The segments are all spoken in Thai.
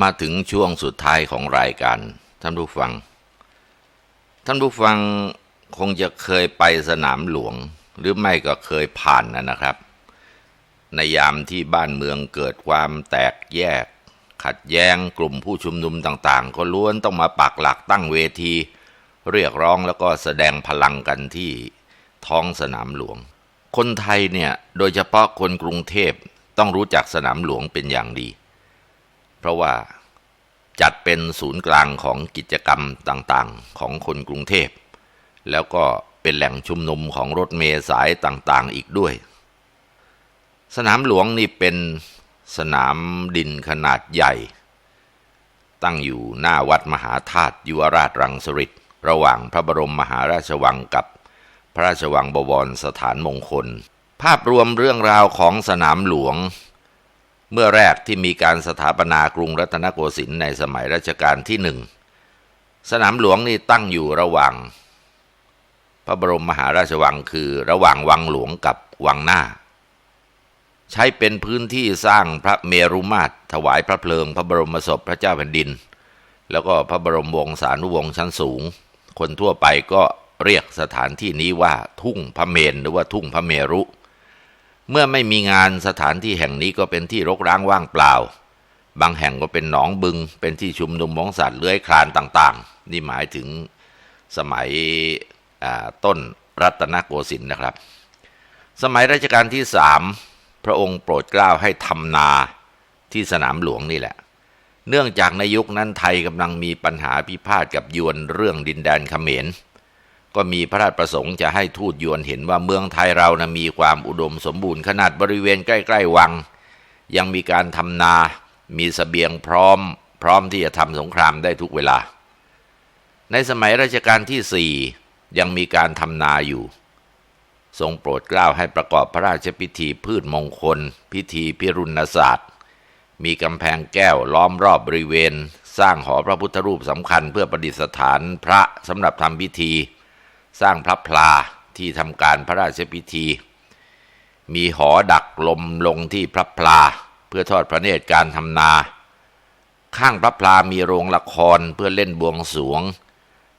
มาถึงช่วงสุดท้ายของรายการท่านผู้ฟัง ท่านผู้ฟังคงจะเคยไปสนามหลวง หรือไม่ก็เคยผ่านนะนะครับ ในยามที่บ้านเมืองเกิดความแตกแยก ขัดแย้งกลุ่มผู้ชุมนุมต่างๆ ก็ล้วนต้องมาปักหลักตั้งเวที เรียกร้องแล้วก็แสดงพลังกันที่ท้องสนามหลวง คนไทยเนี่ยโดยเฉพาะคนกรุงเทพต้องรู้จักสนามหลวงเป็นอย่างดี เพราะว่าจัดเป็นศูนย์กลางของกิจกรรมต่างๆ ของคนกรุงเทพ แล้วก็เป็นแหล่งชุมนุมของรถเมล์สายต่างๆอีกด้วย สนามหลวงนี่เป็นสนามดินขนาดใหญ่ ตั้งอยู่หน้าวัดมหาธาตุยุวราชรังสฤษระหว่างพระบรมมหาราชวังกับพระราชวังบวรสถานมงคล ภาพรวมเรื่องราวของสนามหลวง เมื่อแรกที่มีการสถาปนากรุงรัตนโกสินทร์ในสมัยรัชกาลที่หนึ่งสนามหลวงนี่ตั้งอยู่ระหว่าง พระบรมมหาราชวังคือระหว่างวังหลวงกับวังหน้า ใช้เป็นพื้นที่สร้างพระเมรุมาตรถวายพระเพลิง พระบรมศพพระเจ้าแผ่นดิน แล้วก็พระบรมวงศานุวงศ์ชั้นสูง คนทั่วไปก็เรียกสถานที่นี้ว่าทุ่งพระเมนหรือว่าทุ่งพระเมรุ เมื่อไม่มีงานสถานที่แห่งนี้ก็เป็นที่รกร้างว่างเปล่า บางแห่งก็เป็นหนองบึง เป็นที่ชุมนุมของสัตว์เลื้อยคลานต่างๆ นี่หมายถึงสมัยต้นรัตนโกสินทร์นะครับ สมัยรัชกาลที่สามพระองค์โปรดเกล้าให้ทำนาที่สนามหลวงนี่แหละ เนื่องจากในยุคนั้นไทยกำลังมีปัญหาพิพาทกับยวนเรื่องดินแดนเขมร ก็มีพระราชประสงค์จะให้ทูตยวนเห็นว่าเมืองไทยเรานะมีความอุดมสมบูรณ์ขนาดบริเวณใกล้ๆวัง ยังมีการทำนา มีสเสบียงพร้อม พร้อมที่จะทำสงครามได้ทุกเวลา ในสมัยรัชกาลที่สี่ยังมีการทำนาอยู่ ทรงโปรดเกล้าให้ประกอบพระราชพิธีพืชมงคล พิธีพิรุณศาสตร์ มีกำแพงแก้วล้อมรอบบริเวณ สร้างหอพระพุทธรูปสำคัญเพื่อประดิษฐานพระสำหรับทำพิธี สร้างพระพลาที่ทำการพระราชพิธี มีหอดักลมลงที่พระพลา เพื่อทอดพระเนตรการทำนา ข้างพระพลามีโรงละครเพื่อเล่นบวงสวง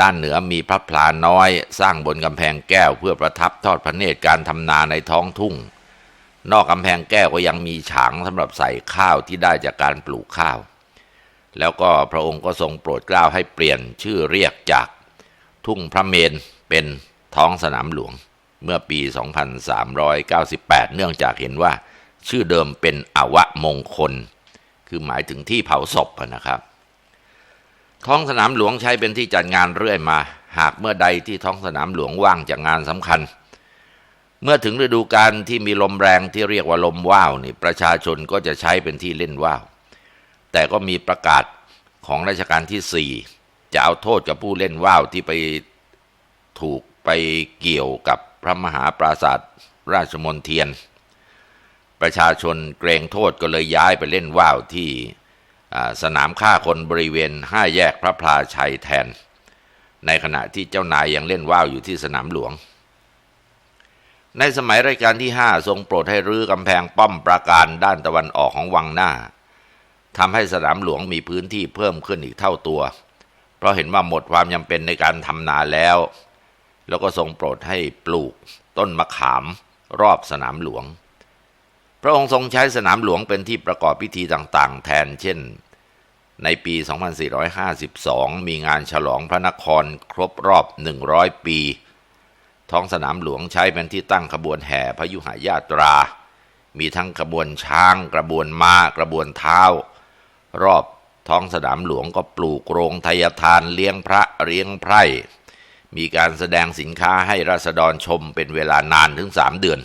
ด้านเหนือมีพระพลาน้อย สร้างบนกำแพงแก้วเพื่อประทับทอดพระเนตรการทำนาในท้องทุ่ง นอกกำแพงแก้วก็ยังมีฉางสำหรับใส่ข้าวที่ได้จากการปลูกข้าวแล้วก็พระองค์ก็ทรงโปรดเกล้าให้เปลี่ยนชื่อเรียกจาก ทุ่งพระเมนเป็นท้องสนามหลวง เมื่อปี 2398 เนื่องจากเห็นว่า ชื่อเดิมเป็นอวะมงคล คือหมายถึงที่เผาศพนะครับ ท้องสนามหลวงใช้เป็นที่จัดงานเรื่อยมา หากเมื่อใดที่ท้องสนามหลวงว่างจากงานสำคัญ เมื่อถึงฤดูกาลที่มีลมแรงที่เรียกว่าลมว่าวนี่ประชาชนก็จะใช้เป็นที่เล่นว่าวแต่ก็มีประกาศของราชการที่สี่ จะเอาโทษกับผู้เล่นว่าวที่ไปถูกไปเกี่ยวกับพระมหาปราศาสตร์ราชมนเทียน ประชาชนเกรงโทษก็เลยย้ายไปเล่นว่าวที่สนามฆ่าคนบริเวณห้าแยกพระพลาชัยแทน ในขณะที่เจ้านายยังเล่นว่าวอยู่ที่สนามหลวง ในสมัยรัชกาลที่ห้าทรงโปรดให้รื้อกำแพงป้อมปราการด้านตะวันออกของวังหน้าทำให้สนามหลวงมีพื้นที่เพิ่มขึ้นอีกเท่าตัว เพราะเห็นว่าหมดความจำเป็นในการทำนาแล้ว แล้วก็ทรงโปรดให้ปลูกต้นมะขามรอบสนามหลวง พระองค์ทรงใช้สนามหลวงเป็นที่ประกอบพิธีต่างๆ แทนเช่น ในปี 2452 มีงานฉลองพระนครครบรอบ 100 ปี ท้องสนามหลวงใช้เป็นที่ตั้งขบวนแห่พยุหายาตรา มีทั้งขบวนช้าง กระบวนมา้ากระบวนเท้ารอบ ท้องสนามหลวงก็ปลูกโรงทยทานเลี้ยงพระเลี้ยงไพร่มีการแสดงสินค้าให้ราษฎรชมเป็นเวลานานถึงสามเดือน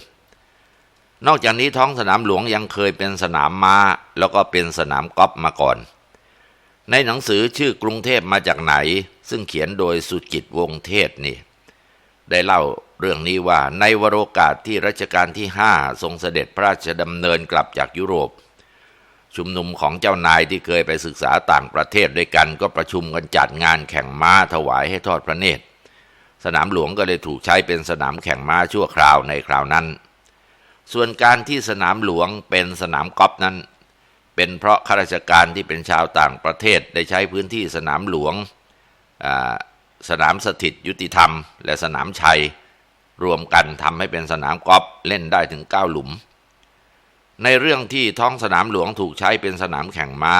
นอกจากนี้ท้องสนามหลวงยังเคยเป็นสนามม้า แล้วก็เป็นสนามกอล์ฟมาก่อน ในหนังสือชื่อกรุงเทพมาจากไหน ซึ่งเขียนโดยสุจิตวงเทศนี่ ได้เล่าเรื่องนี้ว่าในวโรกาสที่รัชกาลที่ห้าทรงเสด็จพระราชดำเนินกลับจากยุโรป ชุมนุมของเจ้านายที่เคยไปศึกษาต่างประเทศด้วยกัน ก็ประชุมกันจัดงานแข่งม้าถวายให้ทอดพระเนตร สนามหลวงก็เลยถูกใช้เป็นสนามแข่งม้าชั่วคราวในคราวนั้น ส่วนการที่สนามหลวงเป็นสนามกอล์ฟนั้น เป็นเพราะข้าราชการที่เป็นชาวต่างประเทศได้ใช้พื้นที่สนามหลวงสนามสถิตยุติธรรม และสนามชัย รวมกันทำให้เป็นสนามกอล์ฟเล่นได้ถึง9หลุม ในเรื่องที่ท้องสนามหลวงถูกใช้เป็นสนามแข่งม้า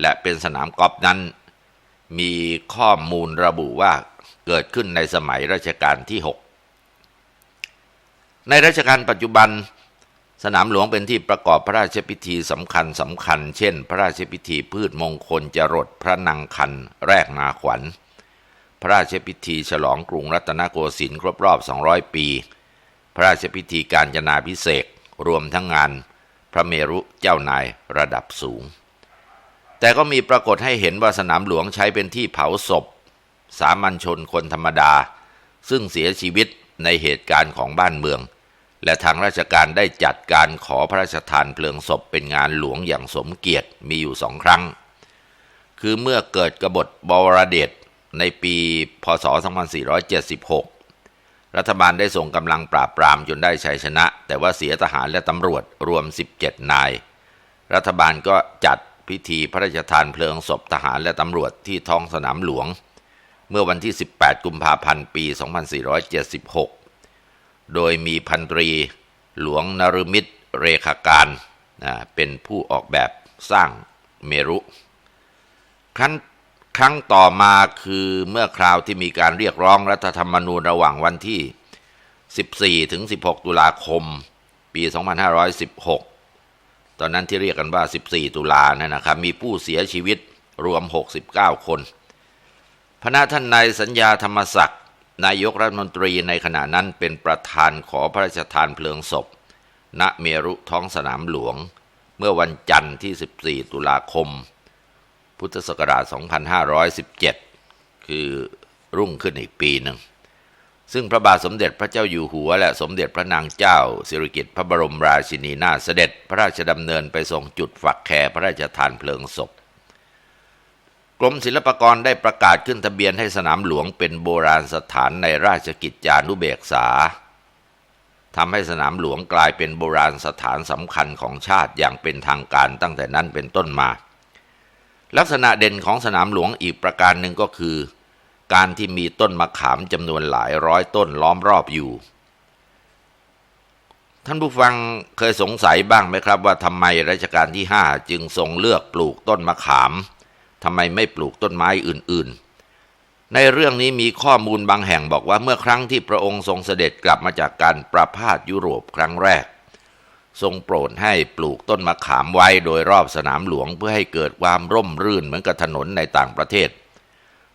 และเป็นสนามกอล์ฟนั้น มีข้อมูลระบุว่าเกิดขึ้นในสมัยรัชกาลที่ 6 ในรัชกาลปัจจุบัน สนามหลวงเป็นที่ประกอบพระราชพิธีสำคัญสำคัญ เช่น พระราชพิธีพืชมงคลจรดพระนังคันแรกนาขวัญ พระราชพิธีฉลองกรุงรัตนโกสินทร์ครบรอบ 200 ปี พระราชพิธีการจนาพิเศษ รวมทั้งงานพระเมรุเจ้านายระดับสูง แต่ก็มีปรากฏให้เห็นว่าสนามหลวงใช้เป็นที่เผาศพ สามัญชนคนธรรมดา ซึ่งเสียชีวิตในเหตุการณ์ของบ้านเมือง และทางราชการได้จัดการขอพระราชทานเพลิงศพเป็นงานหลวงอย่างสมเกียรติมีอยู่สองครั้ง คือเมื่อเกิดกบฏบวรเดชในปี พศ 2476 รัฐบาลได้ส่งกำลังปราบปรามจนได้ชัยชนะ แต่ว่าเสียทหารและตำรวจรวม 17 นาย รัฐบาลก็จัดพิธีพระราชทานเพลิงศพทหารและตำรวจที่ท้องสนามหลวง เมื่อวันที่ 18 กุมภาพันธ์ ปี 2476 โดยมีพันตรี หลวงนรมิตรเรขาการ เป็นผู้ออกแบบสร้างเมรุ ครั้น ครั้งต่อมาคือเมื่อคราวที่มีการเรียกร้องรัฐธรรมนูญระหว่างวันที่ 14 ถึง 16 ตุลาคม ปี 2516 ตอนนั้นที่เรียกกันว่า 14 ตุลานะนะครับ มีผู้เสียชีวิตรวม 69 คน พระนาท่านนายสัญญาธรรมศักดิ์นายกรัฐมนตรีในขณะนั้นเป็นประธานขอพระราชทานเพลิงศพ ณ เมรุท้องสนามหลวง เมื่อวันจันทร์ที่ 14 ตุลาคม พุทธศักราช 2517 คือรุ่งขึ้นอีกปีหนึ่ง ซึ่งพระบาทสมเด็จพระเจ้าอยู่หัว และสมเด็จพระนางเจ้า สิริกิติ์พระบรมราชินีนาถเสด็จพระราชดำเนินไปทรงจุดฝักแคร์พระราชทานเพลิงศพ กรมศิลปากรได้ประกาศขึ้นทะเบียนให้สนามหลวงเป็นโบราณสถานในราชกิจจานุเบกษาทำให้สนามหลวงกลายเป็นโบราณสถานสำคัญของชาติอย่างเป็นทางการตั้งแต่นั้นเป็นต้นมา ลักษณะเด่นของสนามหลวงอีกประการหนึ่งก็คือ การที่มีต้นมะขามจำนวนหลายร้อยต้นล้อมรอบอยู่ ท่านผู้ฟังเคยสงสัยบ้างไหมครับ ว่าทำไมรัชกาลที่ห้าจึงทรงเลือกปลูกต้นมะขามทำไมไม่ปลูกต้นไม้อื่น ๆ ในเรื่องนี้มีข้อมูลบางแห่งบอกว่าเมื่อครั้งที่พระองค์ทรงเสด็จกลับมาจากการประพาสยุโรปครั้งแรก ทรงโปรดให้ปลูกต้นมะขามไว้โดยรอบสนามหลวงเพื่อให้เกิดความร่มรื่นเหมือนกับถนนในต่างประเทศ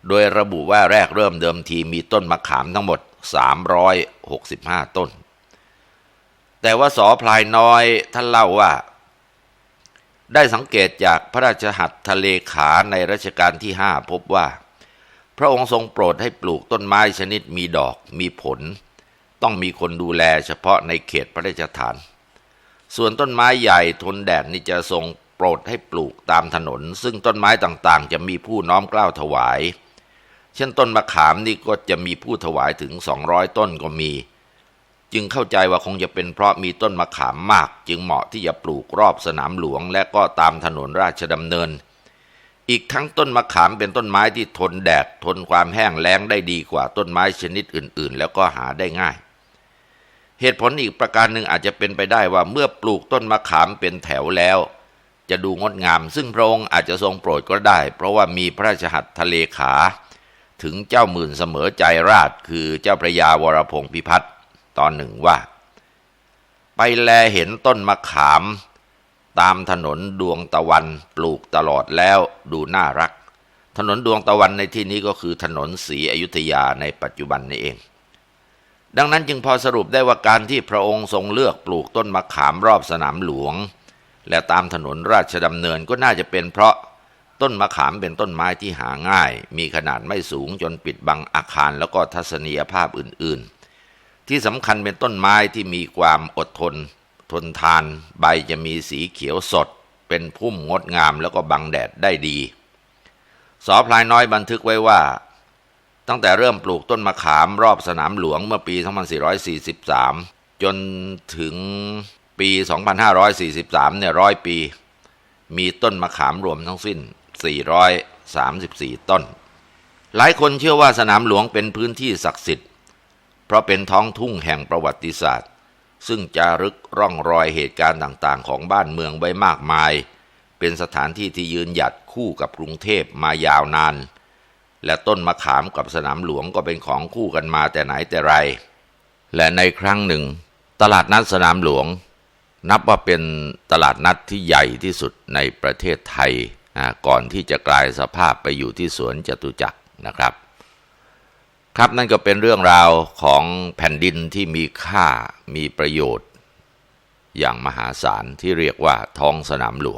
โดยระบุว่าแรกเริ่มเดิมทีมีต้นมะขามทั้งหมด 365 ต้น แต่ว่าสอพลายน้อยท่านเล่าว่า ได้สังเกตจากพระราชหัตถเลขาในรัชกาลที่ห้าพบว่า พระองค์ทรงโปรดให้ปลูกต้นไม้ชนิดมีดอกมีผล ต้องมีคนดูแลเฉพาะในเขตพระราชฐาน ส่วนต้นไม้ใหญ่ทนแดดนี่จะทรงโปรดให้ปลูกตามถนน ซึ่งต้นไม้ต่างๆ จะมีผู้น้อมกล้าวถวาย เช่นต้นมะขามนี่ก็จะมีผู้ถวายถึง 200 ต้นก็มี จึงเข้าใจว่าคงจะเป็นเพราะมีต้นมะขามมาก จึงเหมาะที่จะปลูกรอบสนามหลวง และก็ตามถนนราชดำเนิน อีกทั้งต้นมะขามเป็นต้นไม้ที่ทนแดดทนความแห้งแล้งได้ดีกว่าต้นไม้ชนิดอื่น ๆ แล้วก็หาได้ง่าย เหตุผลอีกประการหนึ่งอาจจะเป็นไปได้ว่าเมื่อปลูกต้นมะขามเป็นแถวแล้ว จะดูงดงาม ซึ่งพระองค์อาจจะทรงโปรดก็ได้ เพราะว่ามีพระราชหัตถเลขา ถึงเจ้าหมื่นเสมอใจราชคือเจ้าพระยาวรพงศ์พิพัฒน์ตอนหนึ่งว่า ไปแลเห็นต้นมะขาม ตามถนนดวงตะวันปลูกตลอดแล้วดูน่ารัก ถนนดวงตะวันในที่นี้ก็คือถนนสีอยุธยาในปัจจุบันนี้เอง ดังนั้นจึงพอสรุปได้ว่าการที่พระองค์ทรงเลือกปลูกต้นมะขามรอบสนามหลวง และตามถนนราชดำเนินก็น่าจะเป็นเพราะต้นมะขามเป็นต้นไม้ที่หาง่าย มีขนาดไม่สูงจนปิดบังอาคารแล้วก็ทัศนียภาพอื่นๆ ที่สำคัญเป็นต้นไม้ที่มีความอดทน ทนทาน ใบจะมีสีเขียวสด เป็นพุ่มงดงามแล้วก็บังแดดได้ดี สอพลายน้อยบันทึกไว้ว่า ตั้งแต่เริ่มปลูกต้นมะขามรอบสนามหลวงเมื่อปี 2443 จนถึงปี 2543 เนี่ยร้อยปี มีต้นมะขามรวมทั้งสิ้น 434 ต้น หลายคนเชื่อว่าสนามหลวงเป็นพื้นที่ศักดิ์สิทธิ์ เพราะเป็นท้องทุ่งแห่งประวัติศาสตร์ ซึ่งจารึกร่องรอยเหตุการณ์ต่างๆ ของบ้านเมืองไว้มากมาย เป็นสถานที่ที่ยืนหยัดคู่กับกรุงเทพมายาวนาน และต้นมะขามกับสนามหลวงก็เป็นของคู่กันมาแต่ไหนแต่ไร และในครั้งหนึ่ง ตลาดนัดสนามหลวง นับว่าเป็นตลาดนัดที่ใหญ่ที่สุดในประเทศไทยก่อนที่จะกลายสภาพไปอยู่ที่สวนจตุจักรนะครับ ครับนั่นก็เป็นเรื่องราวของแผ่นดินที่มีค่ามีประโยชน์ อย่างมหาศาลที่เรียกว่าท้องสนามหลวง